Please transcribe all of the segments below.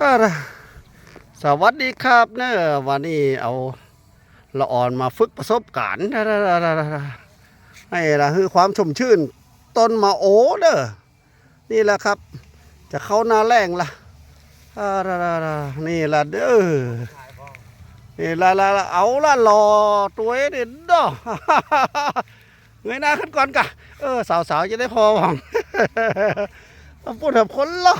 สวัสดีครับเนอะวันนี้เอาละอ่อนมาฝึกประสบการณ์ให้ละคือความชมชื่นต้นมาโอเด้อนี่แหละครับ จะเข้าหน้าแรงละอ่านี่ละเด้อนี่ละละเอาละรอตัวเด็ดดอเงยหน้าขึ้นก่อนกะเออสาวๆจะได้พอหวังพูดแบบคนละ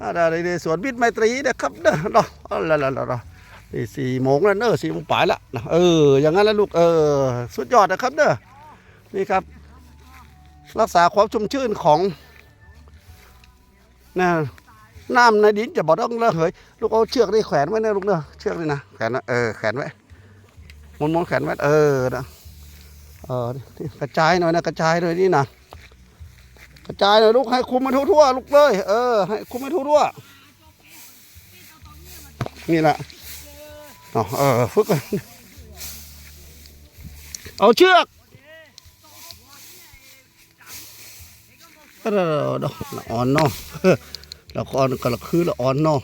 อ่าได้ในสวนมิตรไมตรีนะครับเด้อเนาะเอาละละละละนี่สี่โมงแล้วเนอะสี่โมงปลายละเออ อย่างนั้นแล้วลูก เออ สุดยอดนะครับเด้อนี่ครับ รักษาความชุ่มชื่นของนะน้ำในดินจะบอกต้องระเหย ลูกเอาเชือกนี่แขวนไว้นะลูกเนอะเชือกนี่นะ แขวนนะเออ แขวนไว้มนมนๆแขวนไว้ เออนะเออกระจายหน่อยนะ กระจายหน่อยนี่นะ ระจายเลยลูกให้คุมมันทั่วๆลูกเลย เออ ให้คุมมันทั่วๆนี่แหละเอาเออฝึกก่อนเอาเชือกเออดอกละอ่อนเนาะละอ่อนก็ละคือละอ่อนเนาะ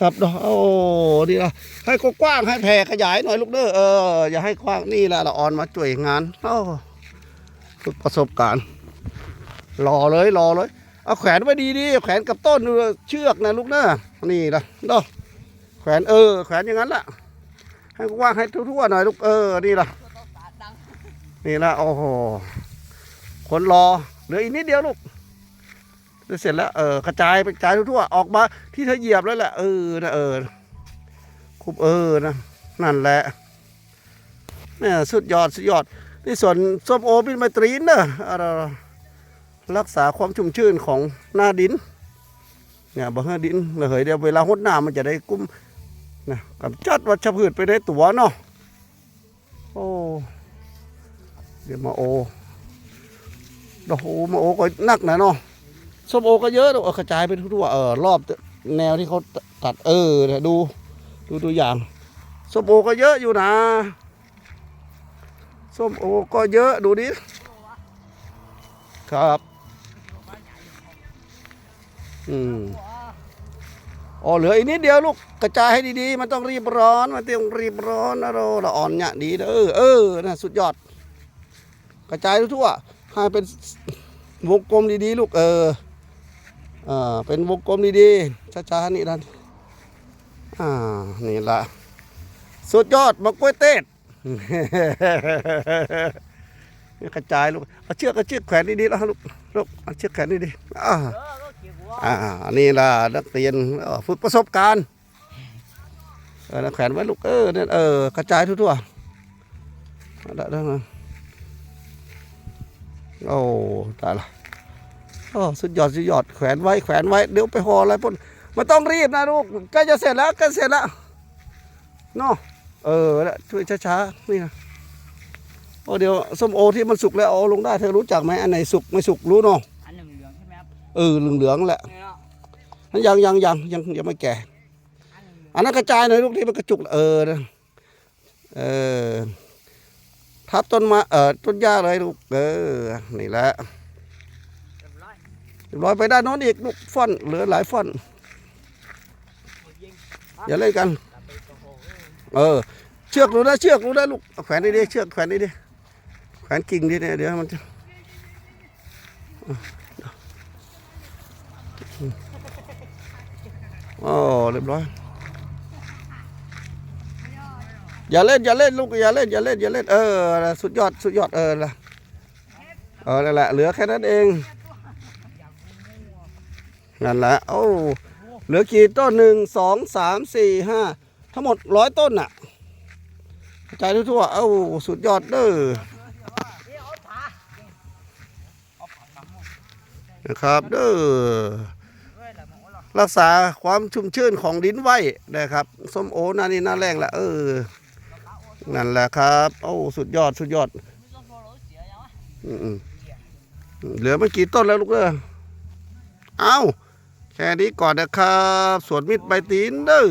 ครับเดอกโอ้ดีละให้กว้างให้แผ่ขยายหน่อยลูกเด้อเอออย่าให้กว้างนี่แหละละอ่อนมาช่วยงานโอ้ ประสบการณ์รอเลยรอเลย เอาแขวนไว้ดีดีแขวนกับต้นเชือกนะลูกนะนี่ละเนาะแขวนเออ แขวนอย่างนั้นละให้กว้างให้ทั่วๆหน่อยลูกเออนี่ละนี่ละโอ้โหคนรอเหลืออีกนิดเดียวลูกจะเสร็จแล้วเออกระจายไปกระจายทั่วๆออกมาที่เธอเหยียบแล้วแหละเออนะเออคุบเออนะนั่นแหละเนี่ยสุดยอดสุดยอด นี่ส่วนส้มโอเป็นไมตรีนเนอะรักษาความชุ่มชื่นของหน้าดินเนี่ยบ่ให้ดินระเหยเดี๋ยวเวลาหดน้ำมันจะได้กุ้มนะกำจัดวัชพืชไปในตัวเนาะโอ้เดี๋ยวมาโอดอกโอมาโอก็นักนะเนาะส้มโอก็เยอะเออกระจายไปทั่วเออรอบแนวที่เขาตัดเออดูดูตัวอย่างส้มโอก็เยอะอยู่นะ ส้มโอก็เยอะดูดิครับ อืมอ๋อเหลืออีกนิดเดียวลูกกระจายให้ดีๆ มันต้องรีบร้อน มันต้องรีบร้อนนะเราละอ่อนเนี่ยดีเอเออเออนะสุดยอด กระจายทั่วๆให้เป็นวงกลมดีๆ ลูกเอออ่าเป็นวงกลมดีๆช้าๆนี่ดันอ่านี่ละสุดยอดมะกล้วยเต้น กระจายลูกเอาเชือกเอาเชือกแขวนดีๆแล้วลูกลูกเอาเชือกแขวนดีๆอ่าอ่านี่ล่ะนักเรียนฝึกประสบการณ์เออแขวนไว้ลูกเออเนี่ยเออกระจายทั่วๆได้ได้มาโอ้ตายละโอ้สุดยอดสุดยอดแขวนไว้แขวนไว้เดี๋ยวไปห่ออะไรพ่นมันต้องรีบนะลูกใกล้จะเสร็จแล้วใกล้เสร็จแล้วเนาะ เออแล้วช่วยช้าๆนี่นะโอ้เดี๋ยวส้มโอที่มันสุกแล้วเอาลงได้เธอรู้จักไหมอันไหนสุกไม่สุกรู้เนาะอันหนึ่งเหลืองใช่ไหมครับเออเหลืองๆแหละนี่เนาะนั่นยังยังยังยังยังไม่แก่อันหนึ่งเหลืองอันนั้นกระจายหน่อยลูกที่มันกระจุกเออนะเออทับต้นไมาเออต้นหญ้าเลยลูกเออนี่แหละเรียบร้อยเรียบร้อยไปด้านโน้นอีกลูกฟ่อนเหลือหลายฟ่อนยิงอย่าเล่นกันกลับไปโอ้โหเออเชือกรู้นะเชือกรู้นะลูกเอาแขวนดีๆเชือกแขวนดีๆแขวนกิ่งดีๆเดี๋ยวมันจะโอ้เรียบร้อยอย่าเล่นอย่าเล่นลูกอย่าเล่นอย่าเล่นอย่าเล่นเออสุดยอดสุดยอดเออละเออนั่นแหละเหลือแค่นั้นเองนั่นแหละโอ้เหลือกี่ต้นหนึ่งสองสามสี่ห้าทั้งหมดร้อยต้นน่ะ กระจทั่วๆเอ้าสุดยอดเด้อนะครับเด้อะรักษาความชุ่มชื่นของดินไว้นะครับส้มโอนานี่น้าแรงละเออนั่นแหละครับโอ้สุดยอดสุดยอดเสียยังวะอืมๆเหลือไม่กี่ต้นแล้วลูกเด้อเอาแค่นี้ก่อนนะครับสวนมิตรใบตีนเด้อ